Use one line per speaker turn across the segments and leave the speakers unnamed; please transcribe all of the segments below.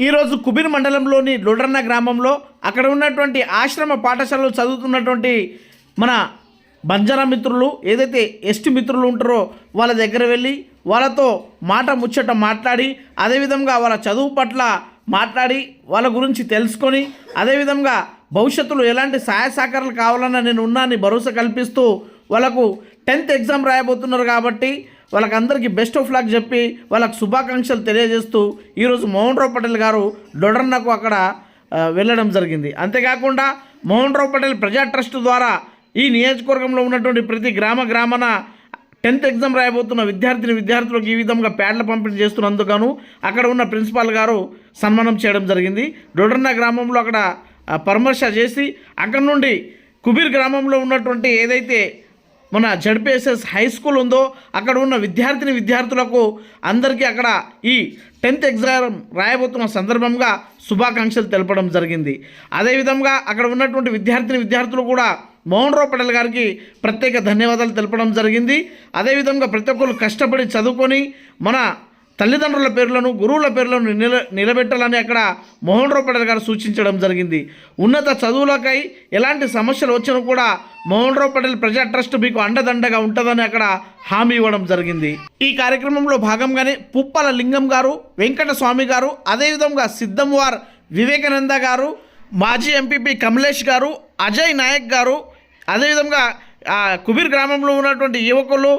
ఈరోజు కుబీర్ మండలంలోని లొడర్న గ్రామంలో అక్కడ ఉన్నటువంటి ఆశ్రమ పాఠశాలలో చదువుతున్నటువంటి మన బంజారా మిత్రులు ఏదైతే ఎస్టీ మిత్రులు ఉంటారో వాళ్ళ దగ్గర వెళ్ళి వాళ్ళతో మాట ముచ్చట మాట్లాడి అదేవిధంగా వాళ్ళ చదువు పట్ల మాట్లాడి వాళ్ళ గురించి తెలుసుకొని అదేవిధంగా భవిష్యత్తులో ఎలాంటి సహాయ సహకారాలు కావాలన్నా నేను ఉన్నానని భరోసా కల్పిస్తూ వాళ్ళకు టెన్త్ ఎగ్జామ్ రాయబోతున్నారు కాబట్టి వాళ్ళకందరికీ బెస్ట్ ఆఫ్ లక్ చెప్పి వాళ్ళకు శుభాకాంక్షలు తెలియజేస్తూ ఈరోజు మోహన్ రావు పటేల్ గారు డొడర్నకు అక్కడ వెళ్ళడం జరిగింది. అంతేకాకుండా మోహన్ రావు పటేల్ ప్రజా ట్రస్ట్ ద్వారా ఈ నియోజకవర్గంలో ఉన్నటువంటి ప్రతి గ్రామ గ్రామాన టెన్త్ ఎగ్జామ్ రాయబోతున్న విద్యార్థిని విద్యార్థులకు ఈ విధంగా ప్యాడ్ల పంపిణీ చేస్తున్నందుకను అక్కడ ఉన్న ప్రిన్సిపాల్ గారు సన్మానం చేయడం జరిగింది. డొడర్న గ్రామంలో అక్కడ పరామర్శ చేసి అక్కడ నుండి కుబీర్ గ్రామంలో ఉన్నటువంటి ఏదైతే మన జడ్పిఎస్ఎస్ హై స్కూల్ ఉందో అక్కడ ఉన్న విద్యార్థిని విద్యార్థులకు అందరికీ అక్కడ ఈ టెన్త్ ఎగ్జామ్ రాయబోతున్న సందర్భంగా శుభాకాంక్షలు తెలపడం జరిగింది. అదేవిధంగా అక్కడ ఉన్నటువంటి విద్యార్థిని విద్యార్థులు కూడా మోహన్ రావు పటేల్ గారికి ప్రత్యేక ధన్యవాదాలు తెలపడం జరిగింది. అదేవిధంగా ప్రతి ఒక్కరు కష్టపడి చదువుకొని మన తల్లిదండ్రుల పేర్లను గురువుల పేర్లను నిల నిలబెట్టాలని అక్కడ మోహన్ రావు గారు సూచించడం జరిగింది. ఉన్నత చదువులకై ఎలాంటి సమస్యలు వచ్చినా కూడా మోహన్ రావు పటేల్ ప్రజా ట్రస్ట్ మీకు అండదండగా ఉంటుందని అక్కడ హామీ ఇవ్వడం జరిగింది. ఈ కార్యక్రమంలో భాగంగానే పుప్పల లింగం గారు వెంకట స్వామి గారు అదేవిధంగా సిద్ధంవార్ వివేకానంద గారు మాజీ ఎంపీపీ కమలేష్ గారు అజయ్ నాయక్ గారు అదేవిధంగా ఆ, కుబీర్ గ్రామంలో ఉన్నటువంటి యువకులు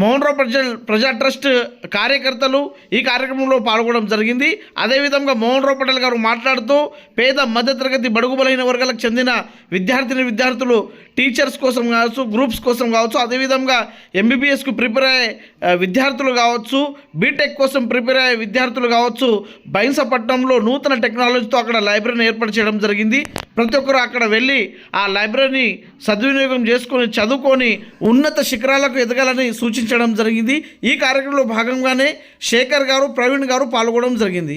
మోహన్ రావు ప్రజా ప్రజా ట్రస్ట్ కార్యకర్తలు ఈ కార్యక్రమంలో పాల్గొనడం జరిగింది. అదేవిధంగా మోహన్ రావు పటేల్ గారు మాట్లాడుతూ పేద మధ్యతరగతి బడుగు బలైన వర్గాలకు చెందిన విద్యార్థిని విద్యార్థులు టీచర్స్ కోసం కావచ్చు గ్రూప్స్ కోసం కావచ్చు అదేవిధంగా ఎంబీబీఎస్కు ప్రిపేర్ అయ్యే విద్యార్థులు కావచ్చు బీటెక్ కోసం ప్రిపేర్ అయ్యే విద్యార్థులు కావచ్చు బైన్సపట్నంలో నూతన టెక్నాలజీతో అక్కడ లైబ్రరీని ఏర్పాటు చేయడం జరిగింది. ప్రతి ఒక్కరు అక్కడ వెళ్ళి ఆ లైబ్రరీని సద్వినియోగం చేసుకొని చదువుకొని ఉన్నత శిఖరాలకు ఎదగాలని సూచించడం జరిగింది. ఈ కార్యక్రమంలో భాగంగానే శేఖర్ గారు ప్రవీణ్ గారు పాల్గొనడం జరిగింది.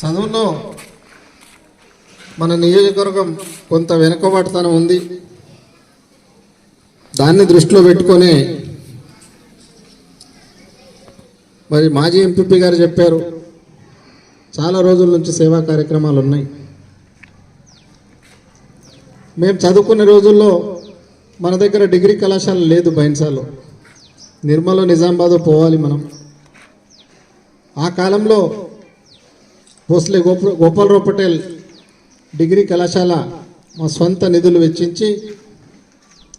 చదువులో మన నియోజకవర్గం కొంత వెనుకబాటుతనం ఉంది. దాన్ని దృష్టిలో పెట్టుకొని మరి మాజీ ఎంపీపీ గారు చెప్పారు చాలా రోజుల నుంచి సేవా కార్యక్రమాలు ఉన్నాయి. మేము చదువుకునే రోజుల్లో మన దగ్గర డిగ్రీ కళాశాల లేదు బైన్సాలో. నిర్మల నిజామాబాద్ పోవాలి మనం. ఆ కాలంలో భోస్లే గోప గోపాలరావు పటేల్ డిగ్రీ కళాశాల మా స్వంత నిధులు వెచ్చించి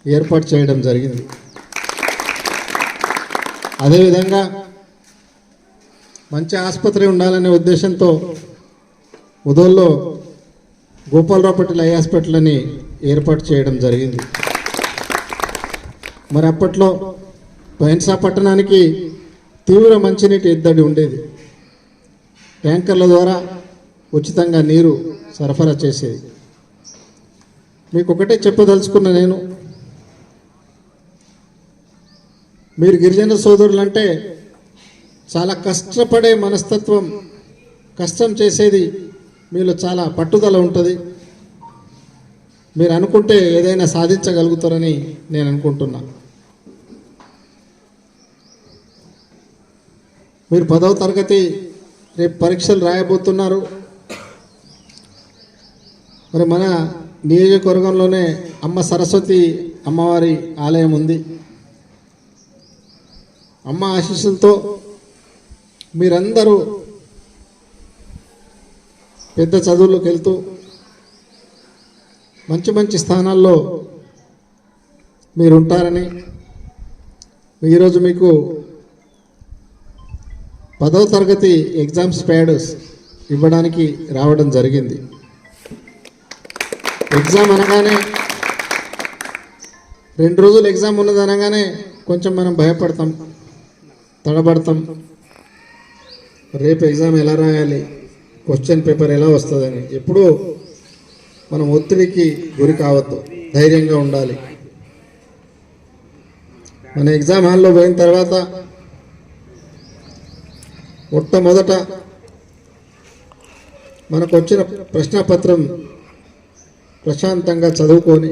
ఏర్పాటు చేయడం జరిగింది. అదేవిధంగా మంచి ఆసుపత్రి ఉండాలనే ఉద్దేశంతో ఉదోల్లో గోపాలరావు పటేల్ ఐ హాస్పిటల్ అని ఏర్పాటు చేయడం జరిగింది. మరి అప్పట్లో బైన్సా పట్టణానికి తీవ్ర మంచినీటి ఎద్దడి ఉండేది. ట్యాంకర్ల ద్వారా ఉచితంగా నీరు సరఫరా చేసేది. మీకు ఒకటే చెప్పదలుచుకున్న నేను మీరు గిరిజన సోదరులు అంటే చాలా కష్టపడే మనస్తత్వం కష్టం చేసేది మీలో చాలా పట్టుదల ఉంటుంది. మీరు అనుకుంటే ఏదైనా సాధించగలుగుతారని నేను అనుకుంటున్నాను మీరు పదవ తరగతి రేపు పరీక్షలు రాయబోతున్నారు. మరి మన నియోజకవర్గంలోనే అమ్మ సరస్వతి అమ్మవారి ఆలయం ఉంది. అమ్మ ఆశీస్సులతో మీరందరూ పెద్ద చదువులకు వెళ్తూ మంచి మంచి స్థానాల్లో మీరు ఉంటారని ఈరోజు మీకు పదవ తరగతి ఎగ్జామ్స్ ప్యాడ్స్ ఇవ్వడానికి రావడం జరిగింది. ఎగ్జామ్ అనగానే రెండు రోజులు ఎగ్జామ్ ఉన్నది అనగానే కొంచెం మనం భయపడతాం తడబడతాం. రేపు ఎగ్జామ్ ఎలా రాయాలి క్వశ్చన్ పేపర్ ఎలా వస్తుందని. ఎప్పుడూ మనం ఒత్తిడికి గురి కావద్దు ధైర్యంగా ఉండాలి. మన ఎగ్జామ్ హాల్లో పోయిన తర్వాత మొట్టమొదట మనకు వచ్చిన ప్రశ్నపత్రం ప్రశాంతంగా చదువుకొని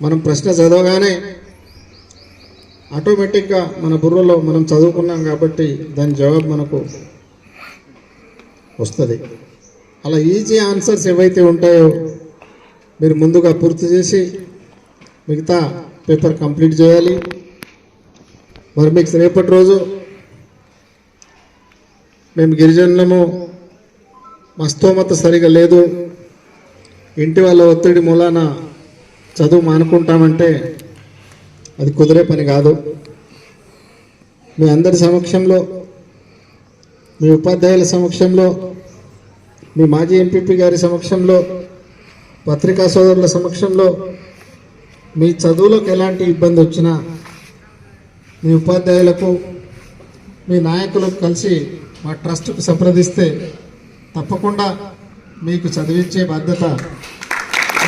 మనం ప్రశ్న చదవగానే ఆటోమేటిక్గా మన బుర్రలో మనం చదువుకున్నాం కాబట్టి దాని జవాబు మనకు వస్తుంది. అలా ఈజీ ఆన్సర్స్ ఏవైతే ఉంటాయో మీరు ముందుగా పూర్తి చేసి మిగతా పేపర్ కంప్లీట్ చేయాలి. మరి మీకు రేపటి రోజు మేము గిరిజనులము మా స్తోమత సరిగా లేదు. ఇంటి వాళ్ళ ఒత్తిడి మూలాన చదువు మానుకుంటామంటే అది కుదిరే పని కాదు. మీ అందరి సమక్షంలో మీ ఉపాధ్యాయుల సమక్షంలో మీ మాజీ ఎంపీపీ గారి సమక్షంలో పత్రికా సోదరుల సమక్షంలో మీ చదువులకు ఎలాంటి ఇబ్బంది వచ్చినా మీ ఉపాధ్యాయులకు మీ నాయకులకు కలిసి మా ట్రస్ట్కు సంప్రదిస్తే తప్పకుండా మీకు చదివించే బాధ్యత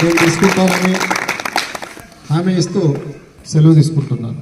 మేము తీసుకుంటామని హామీ ఇస్తూ సెలవు తీసుకుంటున్నాను.